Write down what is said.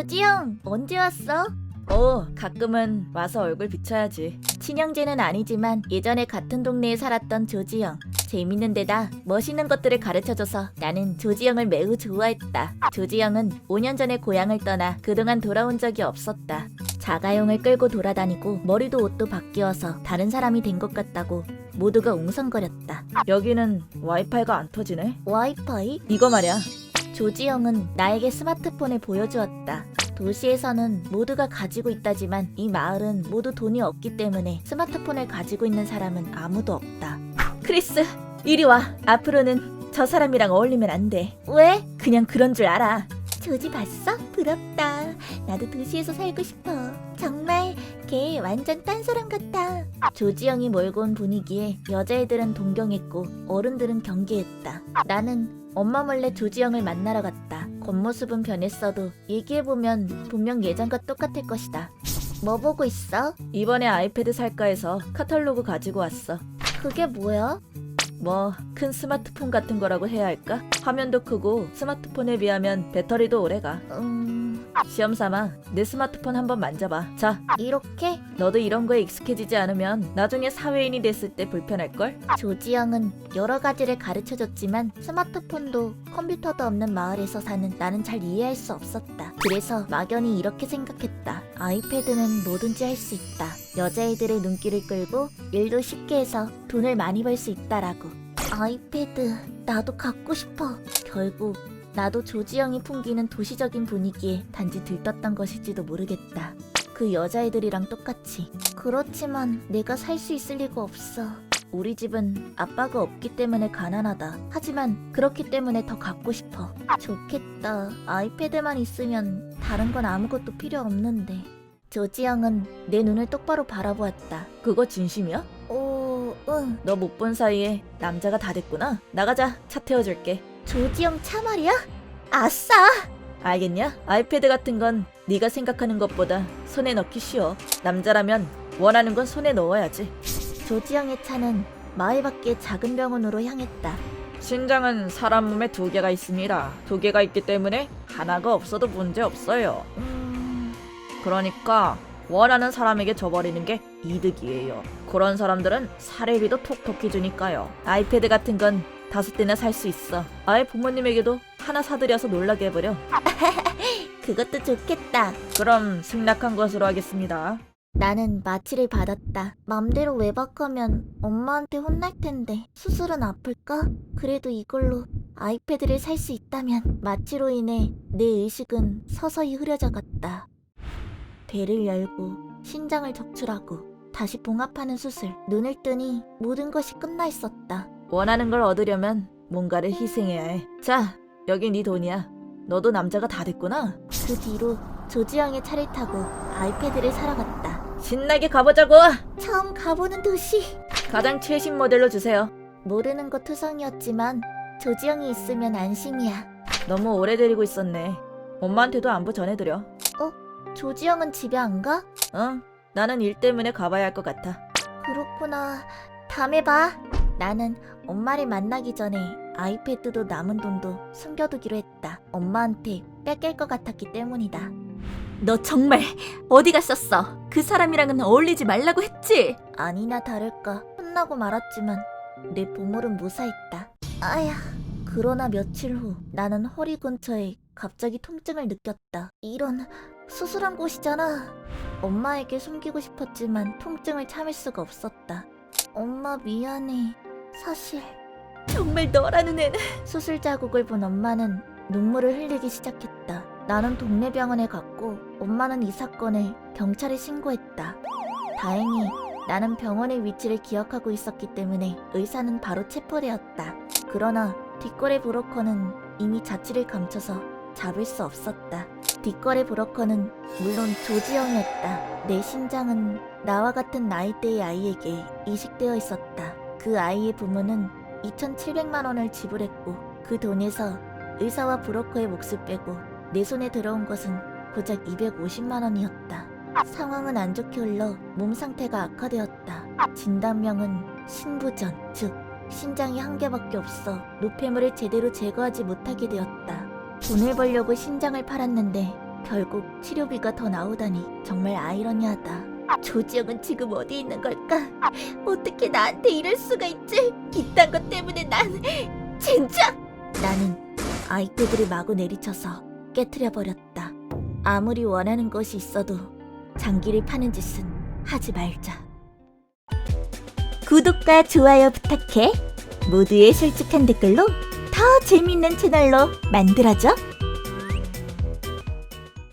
조지영, 언제 왔어? 어, 가끔은 와서 얼굴 비춰야지. 친형제는 아니지만 예전에 같은 동네에 살았던 조지영. 재밌는 데다 멋있는 것들을 가르쳐줘서 나는 조지영을 매우 좋아했다. 조지영은 5년 전에 고향을 떠나 그동안 돌아온 적이 없었다. 자가용을 끌고 돌아다니고 머리도 옷도 바뀌어서 다른 사람이 된 것 같다고 모두가 웅성거렸다. 여기는 와이파이가 안 터지네. 와이파이? 이거 말이야. 조지영은 나에게 스마트폰을 보여주었다. 도시에서는 모두가 가지고 있다지만 이 마을은 모두 돈이 없기 때문에 스마트폰을 가지고 있는 사람은 아무도 없다. 크리스, 이리 와. 앞으로는 저 사람이랑 어울리면 안 돼. 왜? 그냥 그런 줄 알아. 조지 봤어? 부럽다. 나도 도시에서 살고 싶어. 정말 걔 완전 딴 사람 같아. 조지영이 몰고 온 분위기에 여자애들은 동경했고 어른들은 경계했다. 나는 엄마 몰래 조지영을 만나러 갔다. 겉모습은 변했어도 얘기해보면 분명 예전과 똑같을 것이다. 뭐 보고 있어? 이번에 아이패드 살까 해서 카탈로그 가지고 왔어. 그게 뭐야? 뭐 큰 스마트폰 같은 거라고 해야 할까? 화면도 크고 스마트폰에 비하면 배터리도 오래 가. 음... 시험 삼아 내 스마트폰 한번 만져봐. 자, 이렇게? 너도 이런 거에 익숙해지지 않으면 나중에 사회인이 됐을 때 불편할걸? 조지영은 여러 가지를 가르쳐줬지만 스마트폰도 컴퓨터도 없는 마을에서 사는 나는 잘 이해할 수 없었다. 그래서 막연히 이렇게 생각했다. 아이패드는 뭐든지 할 수 있다. 여자애들의 눈길을 끌고 일도 쉽게 해서 돈을 많이 벌 수 있다라고. 아이패드 나도 갖고 싶어. 결국 나도 조지영이 풍기는 도시적인 분위기에 단지 들떴던 것일지도 모르겠다. 그 여자애들이랑 똑같이. 그렇지만 내가 살 수 있을 리가 없어. 우리 집은 아빠가 없기 때문에 가난하다. 하지만 그렇기 때문에 더 갖고 싶어. 좋겠다. 아이패드만 있으면 다른 건 아무것도 필요 없는데. 조지영은 내 눈을 똑바로 바라보았다. 그거 진심이야? 어, 응. 너 못 본 사이에 남자가 다 됐구나. 나가자. 차 태워줄게. 조지영 차 말이야? 아싸! 알겠냐? 아이패드 같은 건 네가 생각하는 것보다 손에 넣기 쉬워. 남자라면 원하는 건 손에 넣어야지. 조지영의 차는 마을 밖의 작은 병원으로 향했다. 신장은 사람 몸에 두 개가 있습니다. 두 개가 있기 때문에 하나가 없어도 문제 없어요. 음... 그러니까 원하는 사람에게 줘버리는 게 이득이에요. 그런 사람들은 사례비도 톡톡히 주니까요. 아이패드 같은 건 다섯 대나 살 수 있어. 아예 부모님에게도 하나 사드려서 놀라게 해버려. 그것도 좋겠다. 그럼 승낙한 것으로 하겠습니다. 나는 마취를 받았다. 맘대로 외박하면 엄마한테 혼날 텐데 수술은 아플까? 그래도 이걸로 아이패드를 살 수 있다면 마취로 인해 내 의식은 서서히 흐려져 갔다. 배를 열고 신장을 적출하고 다시 봉합하는 수술. 눈을 뜨니 모든 것이 끝나 있었다. 원하는 걸 얻으려면 뭔가를 희생해야 해. 자, 여기 네 돈이야. 너도 남자가 다 됐구나. 그 뒤로 조지영의 차를 타고 아이패드를 사러 갔다. 신나게 가보자고. 처음 가보는 도시. 가장 최신 모델로 주세요. 모르는 것 투성이었지만 조지영이 있으면 안심이야. 너무 오래 데리고 있었네. 엄마한테도 안부 전해드려. 어? 조지영은 집에 안 가? 응. 나는 일 때문에 가봐야 할 것 같아. 그렇구나. 다음에 봐. 나는 엄마를 만나기 전에 아이패드도 남은 돈도 숨겨두기로 했다. 엄마한테 뺏길 것 같았기 때문이다. 너 정말 어디 갔었어? 그 사람이랑은 어울리지 말라고 했지? 아니나 다를까 혼나고 말았지만 내 보물은 무사했다. 아야. 그러나 며칠 후 나는 허리 근처에 갑자기 통증을 느꼈다. 이런 수술한 곳이잖아. 엄마에게 숨기고 싶었지만 통증을 참을 수가 없었다. 엄마 미안해. 사실 정말 너라는 애는 수술 자국을 본 엄마는 눈물을 흘리기 시작했다. 나는 동네 병원에 갔고 엄마는 이 사건을 경찰에 신고했다. 다행히 나는 병원의 위치를 기억하고 있었기 때문에 의사는 바로 체포되었다. 그러나 뒷거래 브로커는 이미 자취를 감춰서 잡을 수 없었다. 뒷거래 브로커는 물론 조지영이었다. 내 신장은 나와 같은 나이대의 아이에게 이식되어 있었다. 그 아이의 부모는 2,700만 원을 지불했고 그 돈에서 의사와 브로커의 몫을 빼고 내 손에 들어온 것은 고작 250만 원이었다. 상황은 안 좋게 흘러 몸 상태가 악화되었다. 진단명은 신부전, 즉 신장이 한 개밖에 없어 노폐물을 제대로 제거하지 못하게 되었다. 돈을 벌려고 신장을 팔았는데 결국 치료비가 더 나오다니 정말 아이러니하다. 조지영은 지금 어디 있는 걸까? 어떻게 나한테 이럴 수가 있지? 이딴 것 때문에 난 진짜 나는 아이패드를 마구 내리쳐서 깨트려 버렸다. 아무리 원하는 것이 있어도 장기를 파는 짓은 하지 말자. 구독과 좋아요 부탁해. 모두의 솔직한 댓글로 더 재밌는 채널로 만들어줘.